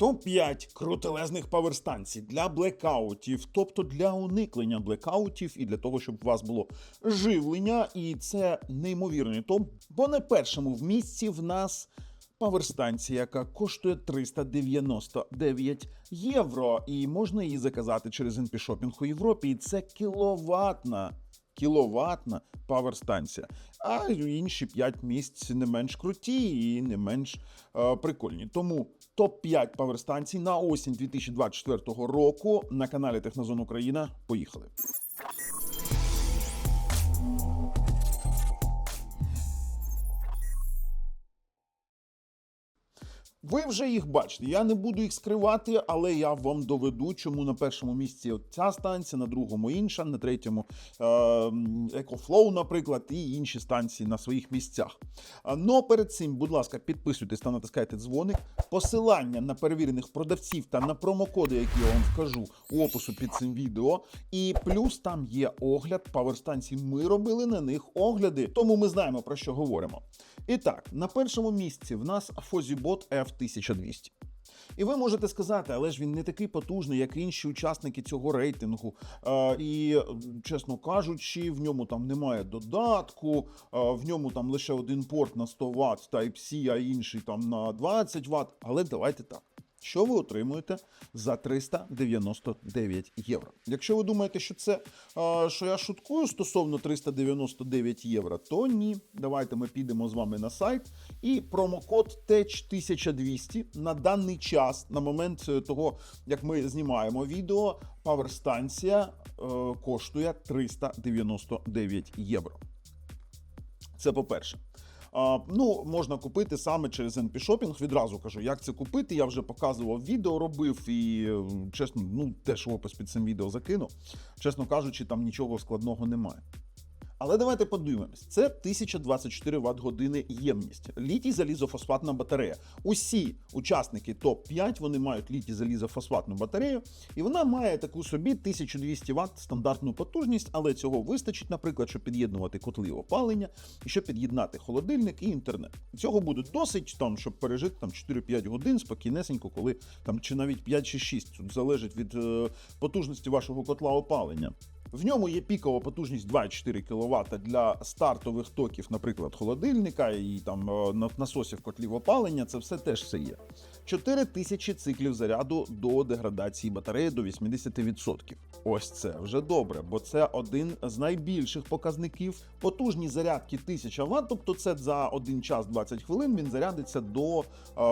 Топ-5 крутелезних паверстанцій для блекаутів, тобто для уникнення блекаутів і для того, щоб у вас було живлення. І це неймовірний топ. Бо на першому в місці в нас паверстанція, яка коштує 399 євро. І можна її заказати через Shopping у Європі. І це кіловатна. Кіловатна паверстанція. А інші 5 місць не менш круті і не менш е, прикольні. Тому топ-5 паверстанцій на осінь 2024 року на каналі Технозон Україна. Поїхали. Ви вже їх бачите. Я не буду їх скривати, але я вам доведу, чому на першому місці ця станція, на другому інша, на третьому е, EcoFlow, наприклад, і інші станції на своїх місцях. Но перед цим, будь ласка, підписуйтесь та натискайте дзвоник. Посилання на перевірених продавців та на промокоди, які я вам вкажу у опису під цим відео. І плюс там є огляд паверстанцій. Ми робили на них огляди, тому ми знаємо про що говоримо. І так, на першому місці в нас Fozibot F1200. І ви можете сказати, але ж він не такий потужний, як інші учасники цього рейтингу. Е, і, чесно кажучи, в ньому там немає додатку, е, в ньому там лише один порт на 100 Вт Type-C, а інший там на 20 Вт. Але давайте так. Що ви отримуєте за 399 євро? Якщо ви думаєте, що це що я шуткую стосовно 399 євро, то ні. Давайте ми підемо з вами на сайт. І промокод TECH1200 на даний час, на момент е, того, як ми знімаємо відео, паверстанція е, коштує 399 євро. Це по-перше. Ну, можна купити саме через NP Shopping. Відразу кажу, як це купити. Я вже показував відео, робив і е, чесно, ну теж опис під цим відео закину. Чесно кажучи, там нічого складного немає. Але давайте подивимось. Це 1024 Вт години ємність. Літій залізофосфатна батарея. Усі учасники топ-5 вони мають літій залізофосфатну батарею, і вона має таку собі 1200 Вт стандартну потужність, але цього вистачить, наприклад, щоб під'єднувати котли опалення і щоб під'єднати холодильник і інтернет. Цього буде досить, там, щоб пережити там 4-5 годин спокійнесенько, коли там чи навіть 5 чи 6. Тут залежить від е, потужності вашого котла опалення. В ньому є пікова потужність 2,4 кВт для стартових токів, наприклад, холодильника і там е, на- насосів котлів опалення. Це все теж все є. 4000 циклів заряду до деградації батареї до 80%. Ось це вже добре, бо це один з найбільших показників. Потужність зарядки 1000 Вт, тобто це за 1 час 20 хвилин він зарядиться до е,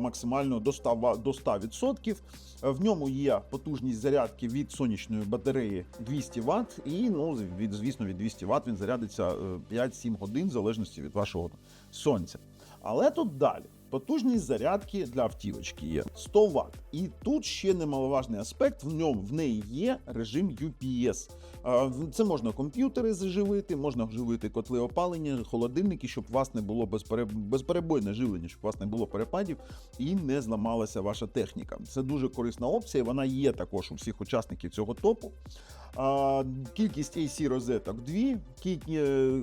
максимально до 100, ва- до 100%. Е, В ньому є потужність зарядки від сонячної батареї 200 Вт, і ну від звісно від 200 Вт він зарядиться е, 5-7 годин в залежності від вашого сонця. Але тут далі. Потужність зарядки для автівочки є 100 Вт. І тут ще немаловажний аспект. В ньому в неї є режим UPS. Це можна комп'ютери заживити, можна вживити котли опалення, холодильники, щоб у вас не було безпере... безперебойне живлення, щоб у вас не було перепадів і не зламалася ваша техніка. Це дуже корисна опція. Вона є також у всіх учасників цього топу. Кількість AC розеток дві. Е,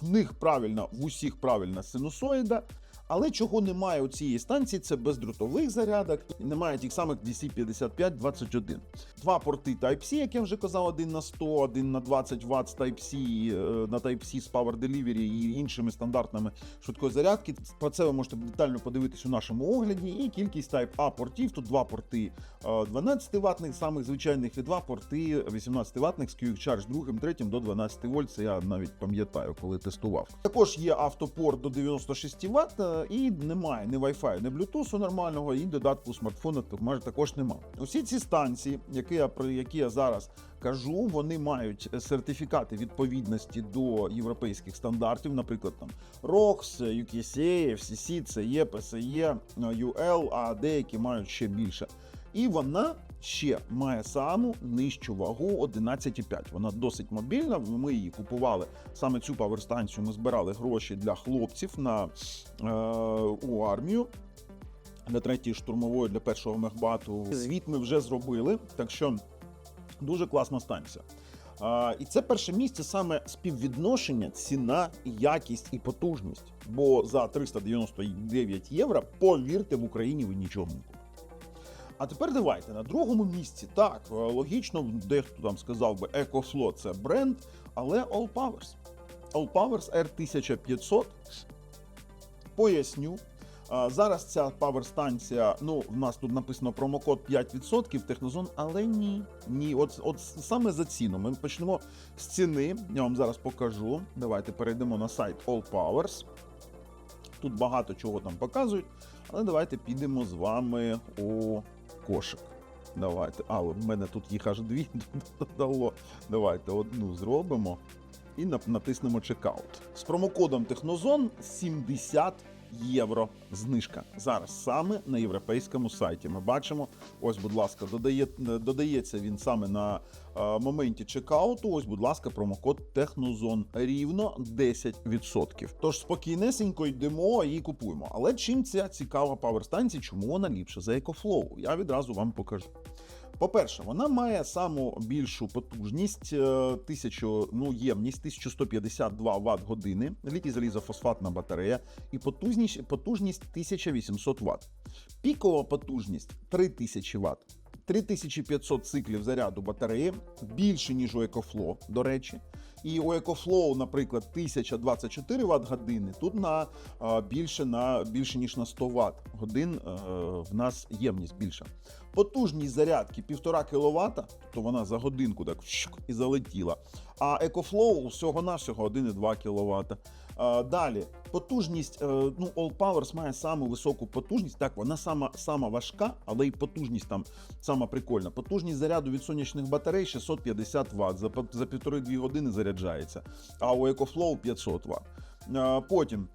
в них правильно, в усіх правильна синусоїда. Але чого немає у цієї станції, це бездротових зарядок, немає тих самих DC5521. Два порти Type-C, як я вже казав, один на 100, один на 20 Вт з Type-C, е, на Type-C з Power Delivery і іншими стандартами швидкої зарядки. Про це ви можете детально подивитись у нашому огляді. І кількість Type-A портів. Тут два порти е, 12 ватних, самих звичайних, і два порти 18 ватних з Quick Charge другим, третім до 12 вольт. Це я навіть пам'ятаю, коли тестував. Також є автопорт до 96 Вт, е, і немає ні Wi-Fi, ні Bluetooth нормального, і додатку смартфона також немає. Усі ці станції, які я про які я зараз кажу, вони мають сертифікати відповідності до європейських стандартів, наприклад, там ROX, UKSA, FCC, CE, PSE, UL, а деякі мають ще більше. І вона ще має саму нижчу вагу 11,5. Вона досить мобільна. Ми її купували саме цю паверстанцію. Ми збирали гроші для хлопців на е, у армію. Для третьої штурмової, для першого мехбату. Звіт ми вже зробили, так що дуже класна станція. А, і це перше місце саме співвідношення, ціна, якість і потужність. Бо за 399 євро, повірте, в Україні ви нічого не купите. А тепер давайте на другому місці. Так, е, логічно, дехто там сказав би EcoFlow це бренд, але All Powers. All Powers R1500. Поясню. Зараз ця паверстанція, ну, в нас тут написано промокод 5% Технозон, але ні. Ні, от, от саме за ціну. Ми почнемо з ціни. Я вам зараз покажу. Давайте перейдемо на сайт All Powers. Тут багато чого там показують, але давайте підемо з вами у кошик. Давайте. А, в мене тут їх аж дві додало. Давайте одну зробимо і натиснемо чекаут. З промокодом Технозон 70 євро знижка. Зараз саме на європейському сайті. Ми бачимо, ось, будь ласка, додає, додається він саме на е, моменті чекауту. Ось, будь ласка, промокод Технозон рівно 10%. Тож спокійнесенько йдемо і купуємо. Але чим ця цікава паверстанція, чому вона ліпша за EcoFlow? Я відразу вам покажу. По-перше, вона має саму більшу потужність, тисячу 1000, ну, ємність 1152 Вт години, літій залізофосфатна батарея і потужність, потужність 1800 Вт. Пікова потужність 3000 Вт. 3500 циклів заряду батареї більше, ніж у EcoFlow, до речі. І у EcoFlow, наприклад, 1024 Вт години, тут на більше на більше ніж на 100 Вт годин е, в нас ємність більша. Потужність зарядки 1,5 кВт, тобто вона за годинку так і залетіла. А EcoFlow всього-навсього 1,2 кВт. Далі, потужність, е, ну, All Powers має саму високу потужність. Так, вона сама, сама важка, але й потужність там сама прикольна. Потужність заряду від сонячних батарей 650 Вт. За, за півтори-дві години заряджається. А у EcoFlow 500 Вт. Потім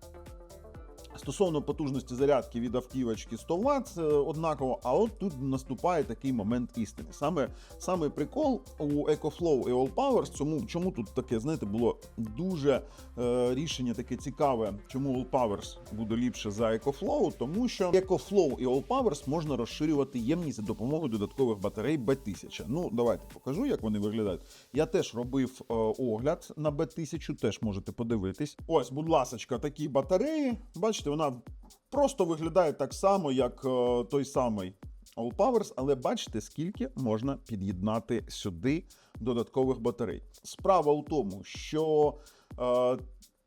Стосовно потужності зарядки від автівочки 100 Вт е, однаково, а от тут наступає такий момент істини. Саме, саме прикол у EcoFlow і All Powers, чому, чому тут таке, знаєте, було дуже е, рішення таке цікаве, чому All Powers буде ліпше за EcoFlow, тому що EcoFlow і All Powers можна розширювати ємність за допомогою додаткових батарей B1000. Ну, давайте покажу, як вони виглядають. Я теж робив е, огляд на B1000, теж можете подивитись. Ось, будь ласочка, такі батареї. Бачите, вона просто виглядає так само, як е, той самий All Powers, але бачите, скільки можна під'єднати сюди додаткових батарей. Справа у тому, що е,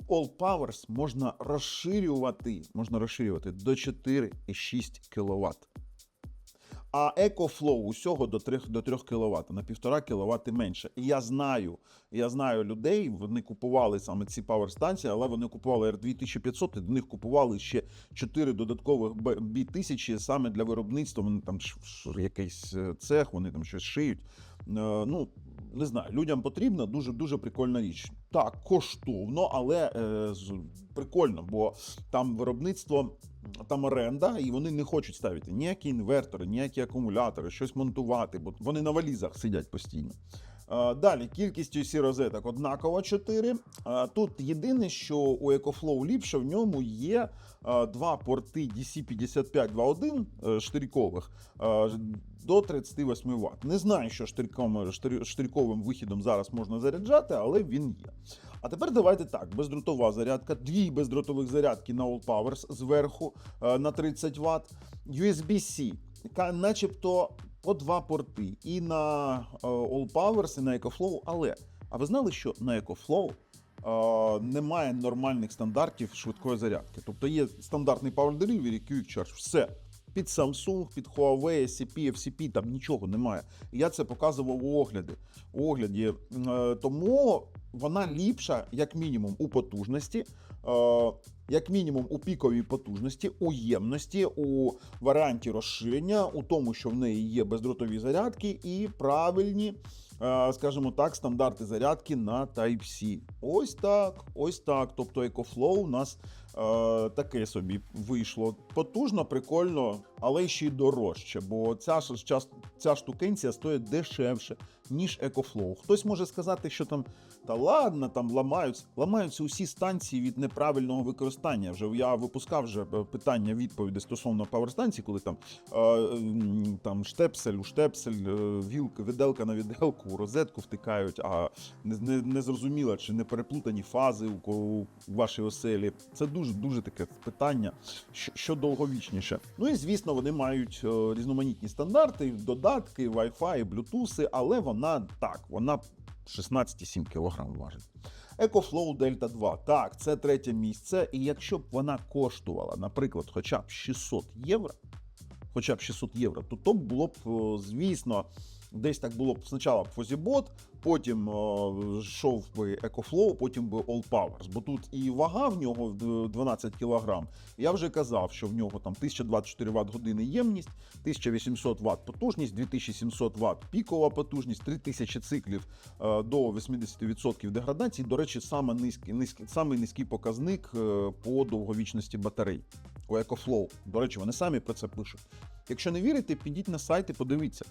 All Powers можна розширювати, можна розширювати до 4,6 кВт. А екофлоу усього до 3, до 3 кВт, на 1,5 кВт менше. І я знаю, я знаю людей, вони купували саме ці паверстанції, але вони купували R2500 і до них купували ще 4 додаткових B1000 саме для виробництва. Вони там якийсь е, цех, вони там щось шиють. Е, Ну, не знаю, людям потрібна дуже дуже прикольна річ. Так, коштовно, але е, прикольно, бо там виробництво, там оренда, і вони не хочуть ставити ніякі інвертори, ніякі акумулятори, щось монтувати, бо вони на валізах сидять постійно. Е, Далі кількість усі розеток однакова 4. Е, Тут єдине, що у EcoFlow ліпше, в ньому є е, два порти DC55 2.1 е, штирькових е, до 38 Вт. Не знаю, що штирьком, штирьковим вихідом зараз можна заряджати, але він є. А тепер давайте так: бездротова зарядка, дві бездротових зарядки на All Powers зверху на 30 Вт, USB-C, начебто по два порти і на е, All Powers, і на EcoFlow. Але а ви знали, що на EcoFlow е, немає нормальних стандартів швидкої зарядки? Тобто є стандартний Power Delivery, Quick Charge, все. Під Samsung, під Huawei, SCP, FCP, там нічого немає. Я це показував у огляді. У огляді. Е, Тому вона ліпша, як мінімум, у потужності, як мінімум у піковій потужності, у ємності, у варіанті розширення, у тому, що в неї є бездротові зарядки і правильні, е, скажімо так, стандарти зарядки на Type-C. Ось так, ось так. Тобто EcoFlow у нас е, таке собі вийшло. Потужно, прикольно, але ще й дорожче, бо ця, ця штукенція стоїть дешевше, ніж EcoFlow. Хтось може сказати, що там та ладно, там ламаються. Ламаються усі станції від неправильного використання. Вже я випускав вже е, питання відповіді стосовно паверстанцій, коли там, е, там штепсель у штепсель, е, вілка, виделка на виделку, у розетку втикають, а не, не, не зрозуміло, чи не переплутані фази у, у вашій оселі. Це дуже дуже таке питання, що, що довговічніше. Ну і звісно, вони мають е, різноманітні стандарти, додатки, Wi-Fi, Bluetooth, але вона так, вона 16,7 кг важить. EcoFlow Delta 2. Так, це третє місце. І якщо б вона коштувала, наприклад, хоча б 600 євро, хоча б 600 євро, то то було б, е, звісно, десь так було б спочатку Фозібот, потім е, йшов би EcoFlow, потім би All Powers. Бо тут і вага в нього 12 кг. Я вже казав, що в нього там 1024 Вт години ємність, 1800 Вт потужність, 2700 Вт пікова потужність, 3000 циклів е, до 80% деградації. До речі, саме низький, низький, самий низький показник е, по довговічності батарей у EcoFlow. До речі, вони самі про це пишуть. Якщо не вірите, підіть на сайт і подивіться.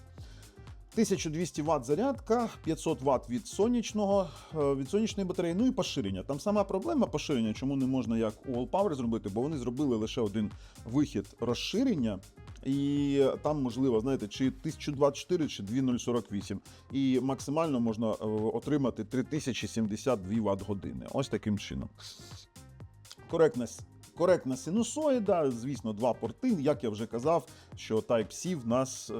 1200 Вт зарядка, 500 Вт від сонячного, е, від сонячної батареї, ну і поширення. Там сама проблема поширення, чому не можна як у All Power зробити, бо вони зробили лише один вихід розширення. І там можливо, знаєте, чи 1024, чи 2048. І максимально можна е, отримати 3072 Вт години. Ось таким чином. Коректна, с- коректна синусоїда, звісно, два порти. Як я вже казав, що Type-C в нас е,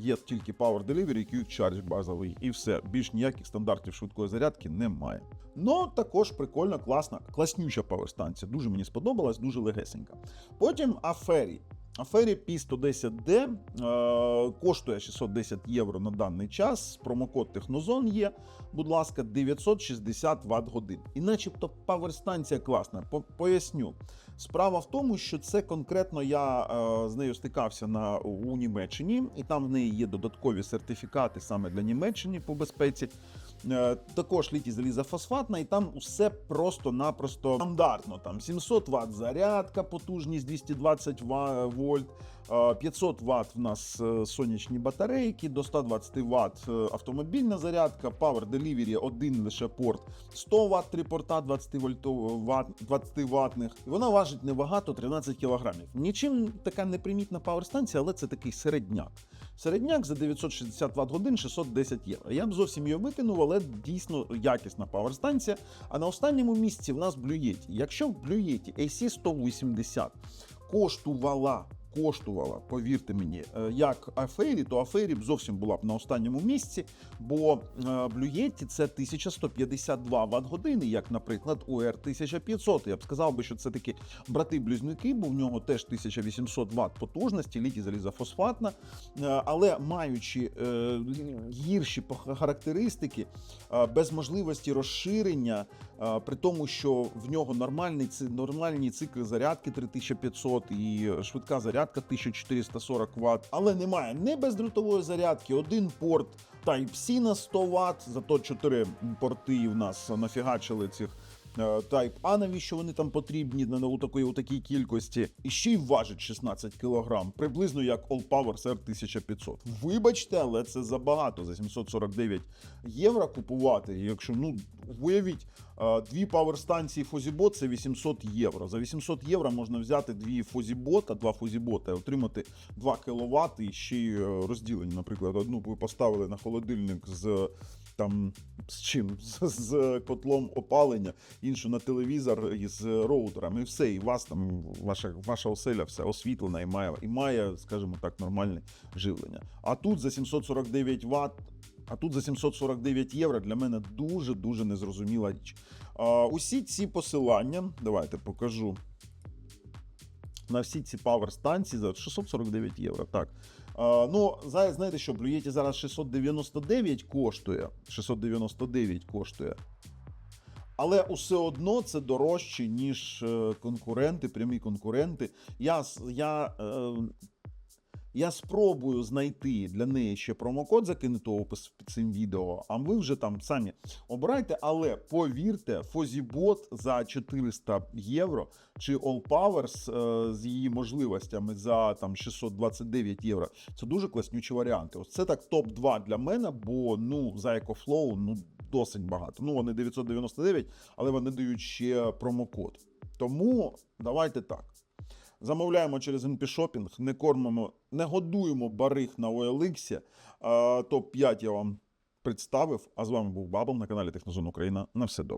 є тільки Power Delivery і Quick Charge базовий, і все. Більш ніяких стандартів швидкої зарядки немає. Ну, також прикольна, класна, класнюча паверстанція. Дуже мені сподобалась, дуже легесенька. Потім Афері. Афері P110D е, коштує 610 євро на даний час. Промокод Технозон є. Будь ласка, 960 Вт годин. І начебто паверстанція класна. Поясню. Справа в тому, що це конкретно я е, з нею стикався на у Німеччині, і там в неї є додаткові сертифікати саме для Німеччини по безпеці. Е, також літій залізофосфатна, і там усе просто-напросто стандартно. Там 700 Вт зарядка, потужність 220 вольт, е, 500 Вт в нас е, сонячні батарейки, до 120 Вт автомобільна зарядка, Power Delivery один лише порт, 100 Вт, три порта 20 вольтов, 20 ватних. Вона важить небагато 13 кілограмів. Нічим така непримітна паверстанція, але це такий середняк. Середняк за 960 Вт годин 610 євро. Я б зовсім її викинув, але дійсно якісна паверстанція. А на останньому місці в нас Blue Yeti. Якщо в Blue Yeti AC180 коштувала. Коштувала, повірте мені, е, як Афері, то Афері б зовсім була б на останньому місці, бо е, Blue Yeti це 1152 Вт години, як, наприклад, UR 1500. Я б сказав би, що це такі брати-близнюки, бо в нього теж 1800 Вт потужності, літій залізофосфатна, Е, але маючи е, гірші характеристики, е, без можливості розширення, е, при тому, що в нього нормальні цикли зарядки 3500 і швидка зарядка 1440 Вт, але немає не бездротової зарядки, один порт. Type-C на 100 Вт, зато 4 порти в нас нафігачили цих е, Type A, навіщо вони там потрібні на у такої, у такій кількості, і ще й важить 16 кг, приблизно як All Power CR 1500. Вибачте, але це забагато. За 749 євро купувати. Якщо ну уявіть, дві паверстанції Фозібот це 800 євро. За 800 євро можна взяти дві Фозібота, два Фозібота, отримати 2 кВт і ще й е, розділені. Наприклад, одну ви поставили на холодильник з. Там з чим? З, з котлом опалення, іншу на телевізор із роутером, і все, і вас там, ваша, ваша оселя все освітлена і має, і має, скажімо так, нормальне живлення. А тут за 749 Вт, а тут за 749 євро для мене дуже-дуже незрозуміла річ. А, усі ці посилання, давайте покажу. На всі ці павер-станції за 649 євро. Так. А, ну, знаєте що, Blue Yeti зараз 699 коштує. 699 коштує. Але все одно це дорожче, ніж е, конкуренти, прямі конкуренти. Я, я, е, я спробую знайти для неї ще промокод, закинути опис під цим відео, а ви вже там самі обирайте. Але повірте, Фозібот за 400 євро чи All Powers е, з її можливостями за там 629 євро. Це дуже класнючі варіанти. Ось це так топ-2 для мене, бо ну за EcoFlow ну досить багато. Ну вони 999, але вони дають ще промокод. Тому давайте так. Замовляємо через Shopping, не кормимо, не годуємо бариг на OLX. Топ-5 я вам представив. А з вами був Бабл на каналі Технозон Україна. На все добре.